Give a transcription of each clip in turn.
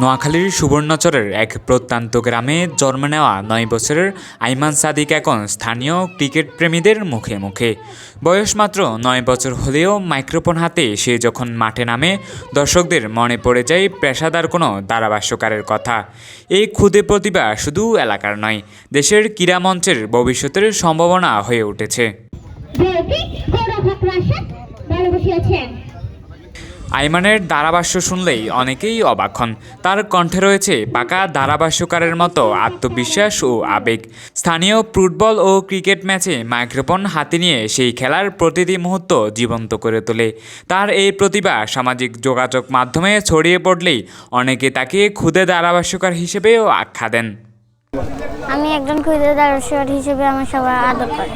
নোয়াখালীর সুবর্ণচরের এক প্রত্যন্ত গ্রামে জন্ম নেওয়া নয় বছরের আইমান সাদিক এখন স্থানীয় ক্রিকেট প্রেমীদের মুখে মুখে। বয়স মাত্র নয় বছর হলেও মাইক্রোফোন হাতে সে যখন মাঠে নামে, দর্শকদের মনে পড়ে যায় পেশাদার কোনো ধারাভাষ্যকারের কথা। এই ক্ষুদে প্রতিভা শুধু এলাকার নয়, দেশের ক্রীড়া মঞ্চের ভবিষ্যতের সম্ভাবনা হয়ে উঠেছে। আইমানের ধারাভাষ্য শুনলেই অনেকেই অবাক হন। তার কণ্ঠে রয়েছে পাকা ধারাভাষ্যকারের মতো আত্মবিশ্বাস ও আবেগ। স্থানীয় ফুটবল ও ক্রিকেট ম্যাচে মাইক্রোফোন হাতে নিয়ে সেই খেলার প্রতিটি মুহূর্ত জীবন্ত করে তোলে। তার এই প্রতিভা সামাজিক যোগাযোগ মাধ্যমে ছড়িয়ে পড়লেই অনেকে তাকে ক্ষুদে ধারাভাষ্যকার হিসেবেও আখ্যা দেন। আমি একজন ক্ষুদ্র দর্শক হিসেবে আমার সবাই আদর করে।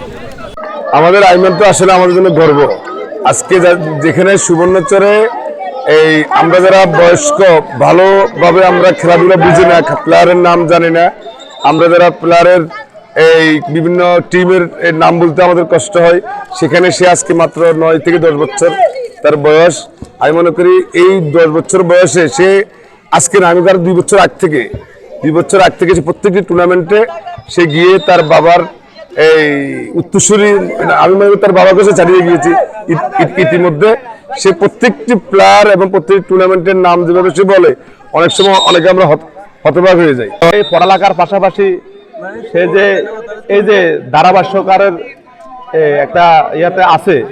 আমাদের আইমান তো আসলে আমাদের জন্য গর্ব। আজকে যেখানে সুবর্ণচরে এই আমরা যারা বয়স্ক, ভালোভাবে আমরা খেলাধুলা বুঝি না, প্লেয়ারের নাম জানি না, আমরা যারা প্লেয়ারের এই বিভিন্ন টিমের নাম বলতে আমাদের কষ্ট হয়, সেখানে সে আজকে মাত্র নয় থেকে দশ বছর তার বয়স। আমি মনে করি এই দশ বছর বয়সে সে আজকে না, আমি তার দুই বছর আগ থেকে, দুই বছর আগ থেকে সে প্রত্যেকটি টুর্নামেন্টে সে গিয়ে তার বাবার এই উত্তরসূরি, আমি মনে করি তার বাবার কাছে ছাড়িয়ে গিয়েছি ইতিমধ্যে। সে প্রত্যেকটি প্লেয়ার এবং প্রত্যেকটি টুর্নামেন্টের নাম যেভাবে সে বলে, অনেক সময় অনেকে আমরা হত- হতবাক হয়ে যাই। পড়ালেখার পাশাপাশি সে যে, এই যে ধারাভাষ্যকারের একটা ইয়াতে আছে,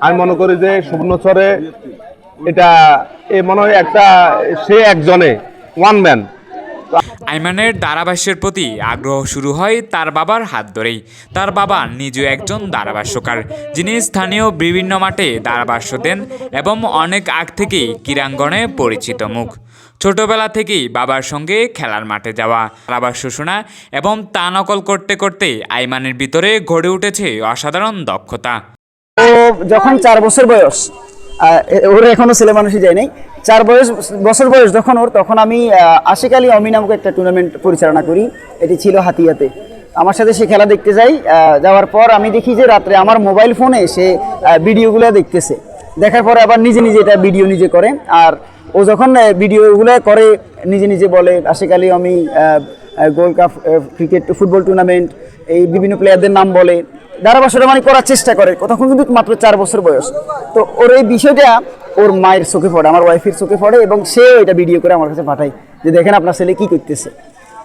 আমি মনে করি যে সুবর্ণচরে এটা, এ মনে হয় একটা, সে একজনে ওয়ান ম্যান আইমানের ধারাভাষ্যের প্রতি আগ্রহ শুরু হয় তার বাবার হাত ধরেই। তার বাবা নিজেও একজন ধারাভাষ্যকার, যিনি স্থানীয় বিভিন্ন মাঠে ধারাভাষ্য দেন এবং অনেক আগ থেকেই ক্রীড়াঙ্গনে পরিচিত মুখ। ছোটবেলা থেকেই বাবার সঙ্গে খেলার মাঠে যাওয়া, ধারাভাষ্য শোনা এবং তা নকল করতে করতে আইমানের ভিতরে গড়ে উঠেছে অসাধারণ দক্ষতা। ও যখন চার বছর বয়স ওরা এখনও ছেলে মানুষই যায় নাই। চার বয়স, বছর বয়স যখন ওর, তখন আমি আশিক অমি নামক একটা টুর্নামেন্ট পরিচালনা করি। এটি ছিল হাতিয়াতে। আমার সাথে সে খেলা দেখতে যাই যাওয়ার পর আমি দেখি যে রাত্রে আমার মোবাইল ফোনে সে ভিডিওগুলো দেখতেছে। দেখার পরে আবার নিজে নিজে এটা ভিডিও নিজে করে। আর ও যখন ভিডিওগুলো করে, নিজে নিজে বলে, Ashik Ali Omi gold cup cricket football tournament এই বিভিন্ন প্লেয়ারদের নাম বলে। ধারাভাষ্যটা মানে করার চেষ্টা করে। তখন কিন্তু মাত্র চার বছর বয়স। তো ওর এই বিষয়টা ওর মায়ের চোখে পড়ে, আমার ওয়াইফের চোখে পড়ে এবং সেও এটা ভিডিও করে আমার কাছে পাঠায় যে দেখেন আপনার ছেলে কী করতেছে।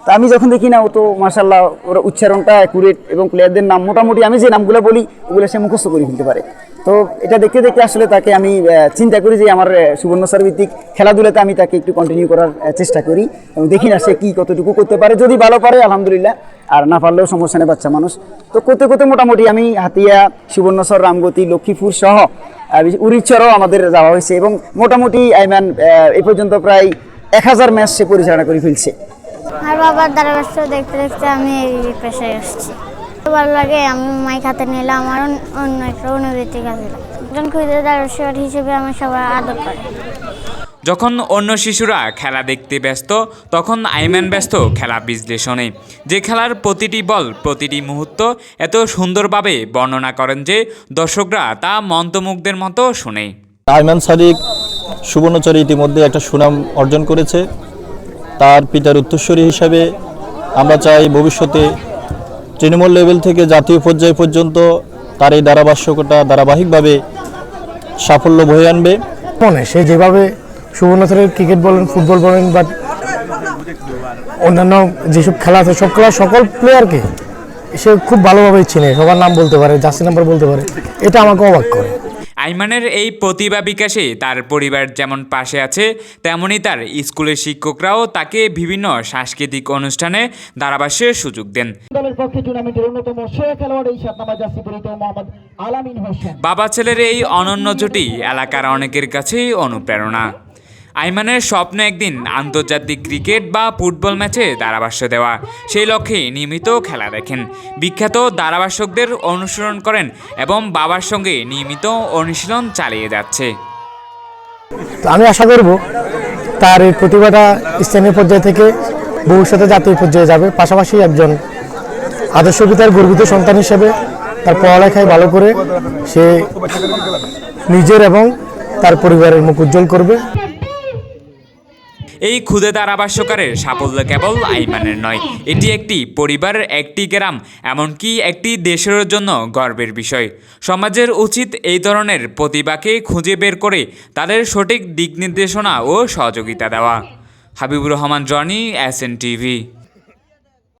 তা আমি যখন দেখি না, ও তো মার্শাল্লাহ ওর উচ্চারণটা অ্যাকুরেট এবং প্লেয়ারদের নাম মোটামুটি আমি যে নামগুলো বলি, ওগুলো সে মুখস্থ করে ফেলতে পারে। তো এটা দেখতে দেখতে আসলে তাকে আমি চিন্তা করি যে আমার সুবর্ণ স্যার ভিত্তিক খেলাধুলাতে আমি তাকে একটু কন্টিনিউ করার চেষ্টা করি এবং দেখি না সে কি কতটুকু করতে পারে। যদি ভালো পারে, আলহামদুলিল্লাহ। আর না পারলেও সমস্যা নেই, বাচ্চা মানুষ। তো করতে করতে মোটামুটি আমি হাতিয়া সুবর্ণচর রামগতি, লক্ষ্মীপুর সহ উড়িচ্ছরও আমাদের যাওয়া হয়েছে এবং মোটামুটি আইম্যান এ পর্যন্ত প্রায় এক হাজার ম্যাচ সে পরিচালনা করে ফেলছে। বাবার ধারাভাষ্য দেখতে দেখতে আমি এই পেশায় আসছি। ভালো লাগে আমি মাইক হাতে নিলে আমার অন্য একটা অনুভূতি কাজে লাগে। একজন ক্ষুদ্র দর্শক হিসেবে আমার সবাই আদর করে। যখন অন্য শিশুরা খেলা দেখতে ব্যস্ত তখন আইম্যান ব্যস্ত খেলা বিশ্লেষণে। যে খেলার প্রতিটি বল প্রতিটি মুহূর্ত এত সুন্দরভাবে বর্ণনা করেন যে দর্শকরা তা মন্তমুগ্ধের মতো শোনে। আইমান সাদিক সুবর্ণচরে ইতিমধ্যে একটা সুনাম অর্জন করেছে। তার পিতার উত্তরস্বরী হিসাবে আমরা চাই ভবিষ্যতে তৃণমূল লেভেল থেকে জাতীয় পর্যায় পর্যন্ত তার এই ধারাভাষ্যকতা ধারাবাহিকভাবে সাফল্য বয়ে আনবে। মনে, সে যেভাবে সুবর্ণচরের ক্রিকেট বলেন, ফুটবল বলেন, বা অন্যান্য যেসব খেলা আছে, সব খেলা সকল প্লেয়ারকে সে খুব ভালোভাবে চিনে, সবার নাম বলতে পারে, জার্সি নাম্বার বলতে পারে। এটা আমাকে অবাক করে। আইমানের এই প্রতিভা বিকাশে তার পরিবার যেমন পাশে আছে তেমনি তার স্কুলের শিক্ষকরাও তাকে বিভিন্ন সাংস্কৃতিক অনুষ্ঠানে ধারাভাষ্যের সুযোগ দেন। দলের পক্ষে টুর্নামেন্টের অন্যতম সেরা খেলোয়াড় এই সাত নাম্বার মোহাম্মদ আলামিন হোসেন। বাবা ছেলের এই অনন্য জুটি এলাকার অনেকের কাছেই অনুপ্রেরণা। আইমানের স্বপ্ন একদিন আন্তর্জাতিক ক্রিকেট বা ফুটবল ম্যাচে ধারাভাষ্য দেওয়া। সেই লক্ষ্যে নিয়মিত খেলা দেখেন। বিখ্যাত ধারাভাষ্যকদের অনুসরণ করেন এবং বাবার সঙ্গে নিয়মিত অনুশীলন চালিয়ে যাচ্ছে। আমি আশা করব তার এই প্রতিভাটা স্থানীয় পর্যায় থেকে ভবিষ্যতে জাতীয় পর্যায়ে যাবে। পাশাপাশি একজন আদর্শ পিতার গর্বিত সন্তান হিসেবে তার পড়ালেখায় ভালো করে সে নিজের এবং তার পরিবারের মুখ উজ্জ্বল করবে। এই ক্ষুদে ধারাভাষ্যকারের সাফল্য কেবল আইমানের নয়, এটি একটি পরিবারের একটি গ্রাম, এমনকি একটি দেশের জন্য গর্বের বিষয়। সমাজের উচিত এই ধরনের প্রতিভাকে খুঁজে বের করে তাদের সঠিক দিক নির্দেশনা ও সহযোগিতা দেওয়া। Habibur Rahman Jony S N TV